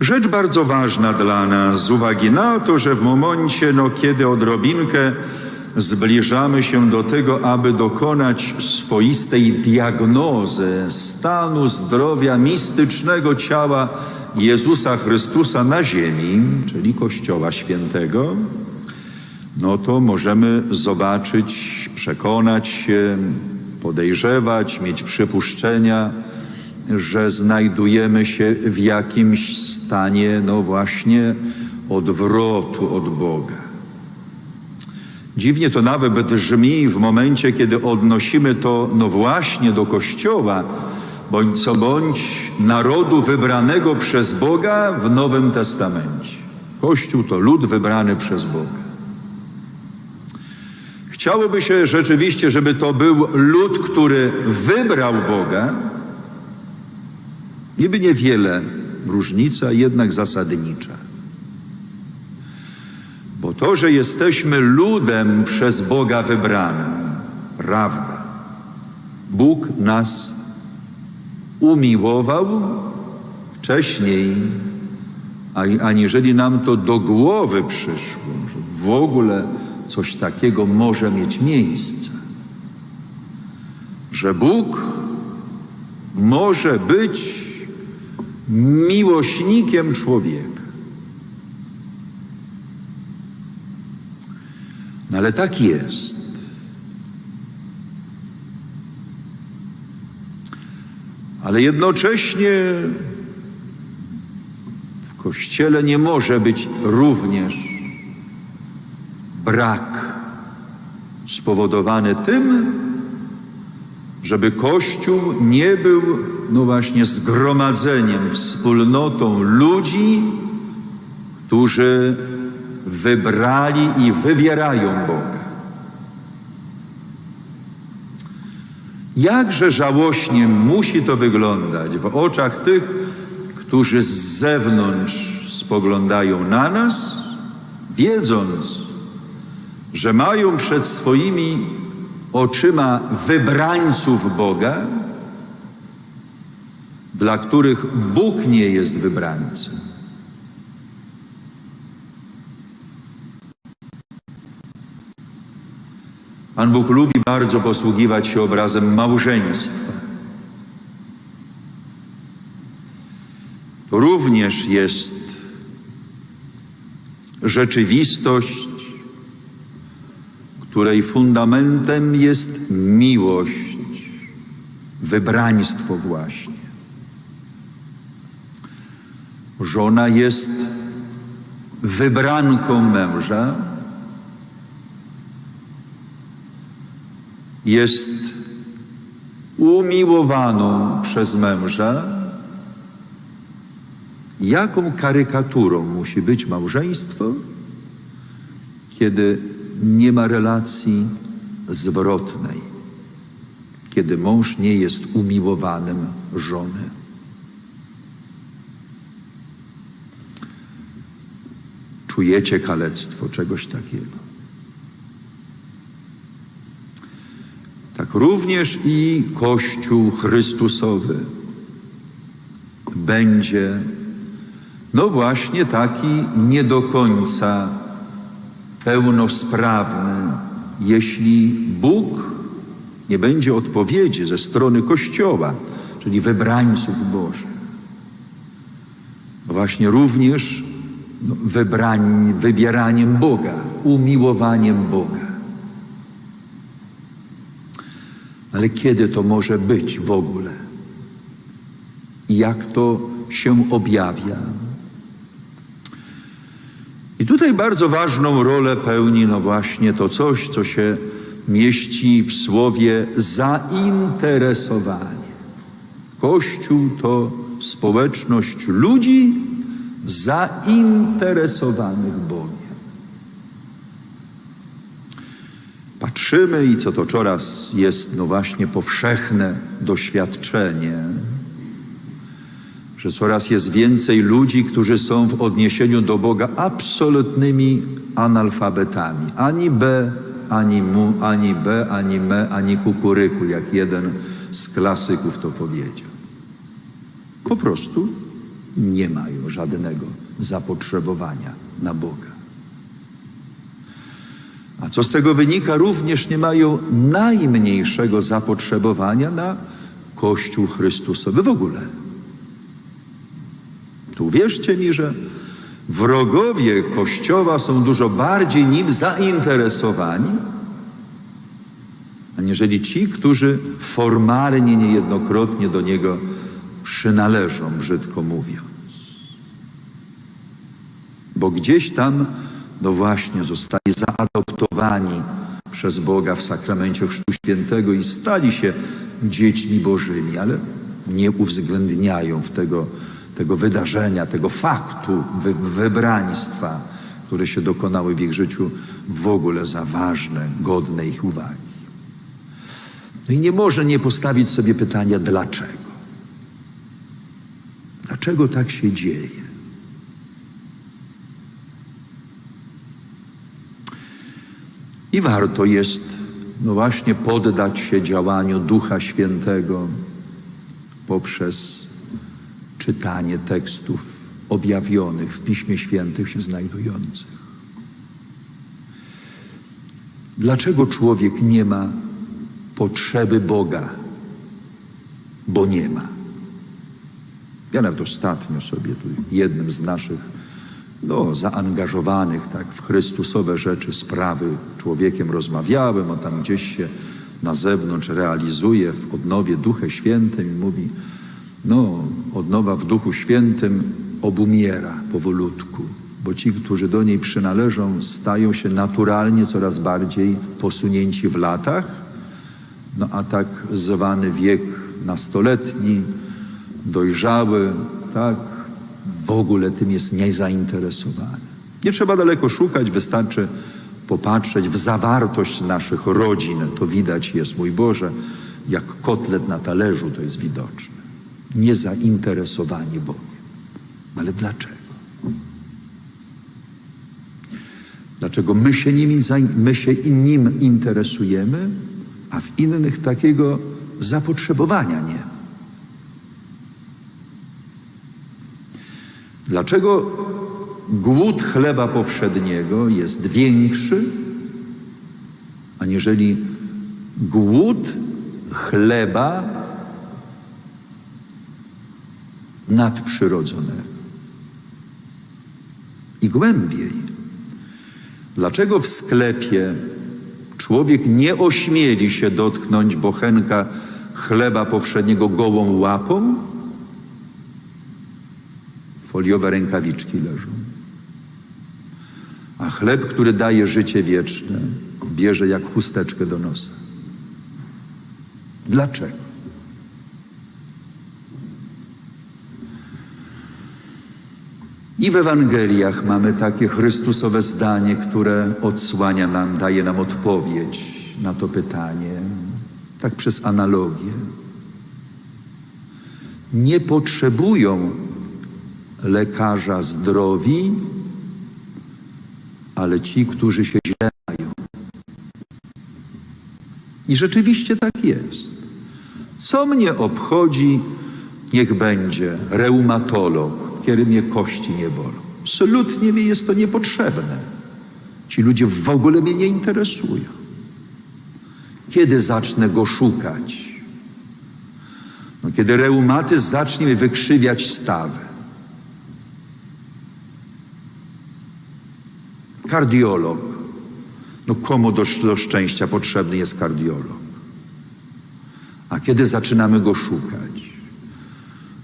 Rzecz bardzo ważna dla nas z uwagi na to, że w momencie, no, kiedy odrobinkę zbliżamy się do tego, aby dokonać swoistej diagnozy stanu zdrowia mistycznego ciała Jezusa Chrystusa na ziemi, czyli Kościoła Świętego, no to możemy zobaczyć, przekonać się, podejrzewać, mieć przypuszczenia, że znajdujemy się w jakimś stanie, no właśnie, odwrotu od Boga. Dziwnie to nawet brzmi w momencie, kiedy odnosimy to, no właśnie, do Kościoła, bądź co bądź narodu wybranego przez Boga w Nowym Testamencie. Kościół to lud wybrany przez Boga. Chciałoby się rzeczywiście, żeby to był lud, który wybrał Boga, niby niewiele różnica, jednak zasadnicza. Bo to, że jesteśmy ludem przez Boga wybranym, prawda. Bóg nas umiłował wcześniej, aniżeli nam to do głowy przyszło, że w ogóle coś takiego może mieć miejsce. Że Bóg może być miłośnikiem człowieka. No ale tak jest. Ale jednocześnie w Kościele nie może być również brak spowodowany tym, żeby Kościół nie był, no właśnie, zgromadzeniem, wspólnotą ludzi, którzy wybrali i wybierają Boga. Jakże żałośnie musi to wyglądać w oczach tych, którzy z zewnątrz spoglądają na nas, wiedząc, że mają przed swoimi oczyma wybrańców Boga, dla których Bóg nie jest wybrańcem. Pan Bóg lubi bardzo posługiwać się obrazem małżeństwa. To również jest rzeczywistość, której fundamentem jest miłość, wybraństwo właśnie. Żona jest wybranką męża, jest umiłowaną przez męża. Jaką karykaturą musi być małżeństwo, kiedy nie ma relacji zwrotnej, kiedy mąż nie jest umiłowanym żony. Czujecie kalectwo czegoś takiego. Tak również i Kościół Chrystusowy będzie, no właśnie taki nie do końca pełnosprawny, jeśli Bóg nie będzie odpowiedzi ze strony Kościoła, czyli wybrańców Bożych. Właśnie również no, wybrań, wybieraniem Boga, umiłowaniem Boga. Ale kiedy to może być w ogóle? Jak to się objawia? I tutaj bardzo ważną rolę pełni no właśnie to coś, co się mieści w słowie zainteresowanie. Kościół to społeczność ludzi zainteresowanych Bogiem. Patrzymy i co to coraz jest no właśnie powszechne doświadczenie, że coraz jest więcej ludzi, którzy są w odniesieniu do Boga absolutnymi analfabetami. Ani B, ani mu, ani B, ani me, ani kukuryku, jak jeden z klasyków to powiedział. Po prostu nie mają żadnego zapotrzebowania na Boga. A co z tego wynika? Również nie mają najmniejszego zapotrzebowania na Kościół Chrystusowy w ogóle. Tu wierzcie mi, że wrogowie Kościoła są dużo bardziej nim zainteresowani, aniżeli ci, którzy formalnie niejednokrotnie do niego przynależą, brzydko mówiąc. Bo gdzieś tam, no właśnie, zostali zaadoptowani przez Boga w sakramencie Chrztu Świętego i stali się dziećmi Bożymi, ale nie uwzględniają w tego, tego wydarzenia, tego faktu wy, wybraństwa, które się dokonały w ich życiu, w ogóle za ważne, godne ich uwagi. No i nie może nie postawić sobie pytania, dlaczego? Dlaczego tak się dzieje? I warto jest, no właśnie, poddać się działaniu Ducha Świętego poprzez czytanie tekstów objawionych w Piśmie Świętym się znajdujących. Dlaczego człowiek nie ma potrzeby Boga? Bo nie ma. Ja nawet ostatnio sobie tu jednym z naszych no, zaangażowanych tak w Chrystusowe rzeczy, sprawy człowiekiem rozmawiałem, on tam gdzieś się na zewnątrz realizuje w odnowie Duchu Świętym i mówi, no, odnowa w Duchu Świętym obumiera powolutku, bo ci, którzy do niej przynależą, stają się naturalnie coraz bardziej posunięci w latach, no a tak zwany wiek nastoletni, dojrzały, tak, w ogóle tym jest niezainteresowany. Nie trzeba daleko szukać, wystarczy popatrzeć w zawartość naszych rodzin. To widać jest, mój Boże, jak kotlet na talerzu to jest widoczne. Niezainteresowanie Bogiem. Ale dlaczego? Dlaczego my się, nim, my się nim interesujemy, a w innych takiego zapotrzebowania nie? Dlaczego głód chleba powszedniego jest większy, aniżeli głód chleba nadprzyrodzonego? I głębiej. Dlaczego w sklepie człowiek nie ośmieli się dotknąć bochenka chleba powszedniego gołą łapą? foliowe rękawiczki leżą. A chleb, który daje życie wieczne, bierze jak chusteczkę do nosa. Dlaczego? I w Ewangeliach mamy takie Chrystusowe zdanie, które odsłania nam, daje nam odpowiedź na to pytanie, tak przez analogię. Nie potrzebują lekarza zdrowi, ale ci, którzy się źle mają. I rzeczywiście tak jest. Co mnie obchodzi, niech będzie reumatolog, kiedy mnie kości nie bolą. Absolutnie mi jest to niepotrzebne. Ci ludzie w ogóle mnie nie interesują. Kiedy zacznę go szukać? No, kiedy reumatyzm zacznie mi wykrzywiać stawy. Kardiolog. No komu do, do szczęścia potrzebny jest kardiolog? A kiedy zaczynamy go szukać?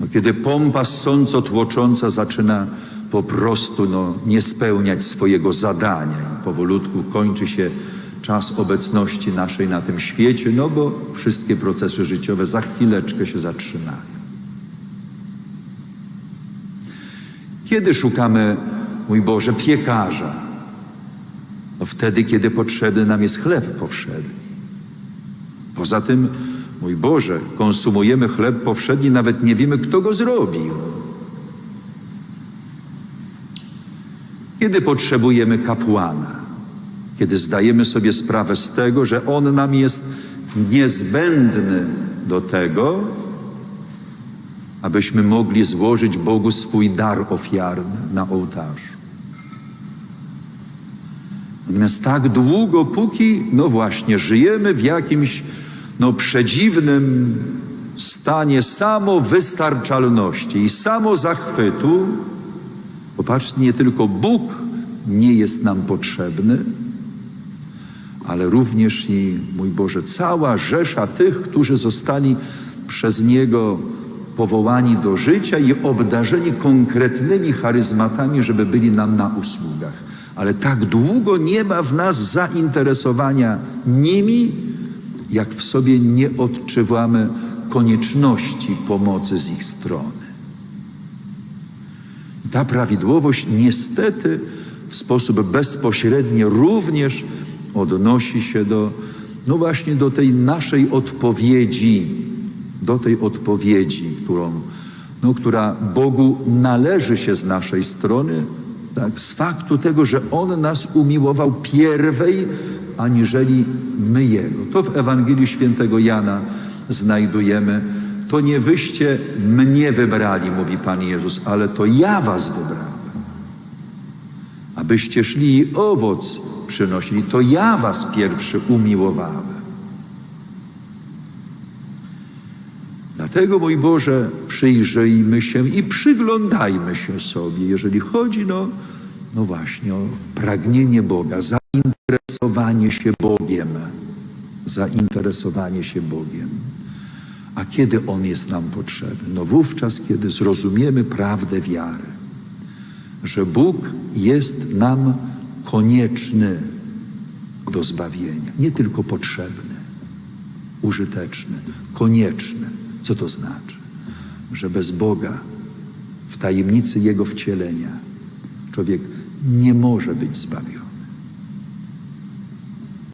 No kiedy pompa ssąco tłocząca zaczyna po prostu no, nie spełniać swojego zadania i powolutku kończy się czas obecności naszej na tym świecie, no bo wszystkie procesy życiowe za chwileczkę się zatrzymają. Kiedy szukamy, mój Boże, piekarza? No wtedy, kiedy potrzebny nam jest chleb powszedni. Poza tym, mój Boże, konsumujemy chleb powszedni, nawet nie wiemy, kto go zrobił. Kiedy potrzebujemy kapłana? Kiedy zdajemy sobie sprawę z tego, że on nam jest niezbędny do tego, abyśmy mogli złożyć Bogu swój dar ofiarny na ołtarzu. Natomiast tak długo, póki, no właśnie, żyjemy w jakimś, no przedziwnym stanie samowystarczalności i samozachwytu, popatrzcie, nie tylko Bóg nie jest nam potrzebny, ale również i, mój Boże, cała rzesza tych, którzy zostali przez Niego powołani do życia i obdarzeni konkretnymi charyzmatami, żeby byli nam na usługach. Ale tak długo nie ma w nas zainteresowania nimi, jak w sobie nie odczuwamy konieczności pomocy z ich strony. Ta prawidłowość niestety w sposób bezpośredni również odnosi się do, no właśnie do tej naszej odpowiedzi, do tej odpowiedzi, którą, no, która Bogu należy się z naszej strony, tak, z faktu tego, że On nas umiłował pierwej, aniżeli my Jego. To w Ewangelii Świętego Jana znajdujemy. To nie wyście mnie wybrali, mówi Pan Jezus, ale to ja was wybrałem. Abyście szli i owoc przynosili, to ja was pierwszy umiłowałem. Dlatego, mój Boże, przyjrzyjmy się i przyglądajmy się sobie, jeżeli chodzi no, no właśnie o pragnienie Boga, zainteresowanie się Bogiem, zainteresowanie się Bogiem. A kiedy On jest nam potrzebny? No wówczas, kiedy zrozumiemy prawdę wiary, że Bóg jest nam konieczny do zbawienia, nie tylko potrzebny, użyteczny, konieczny. Co to znaczy? Że bez Boga w tajemnicy Jego wcielenia człowiek nie może być zbawiony.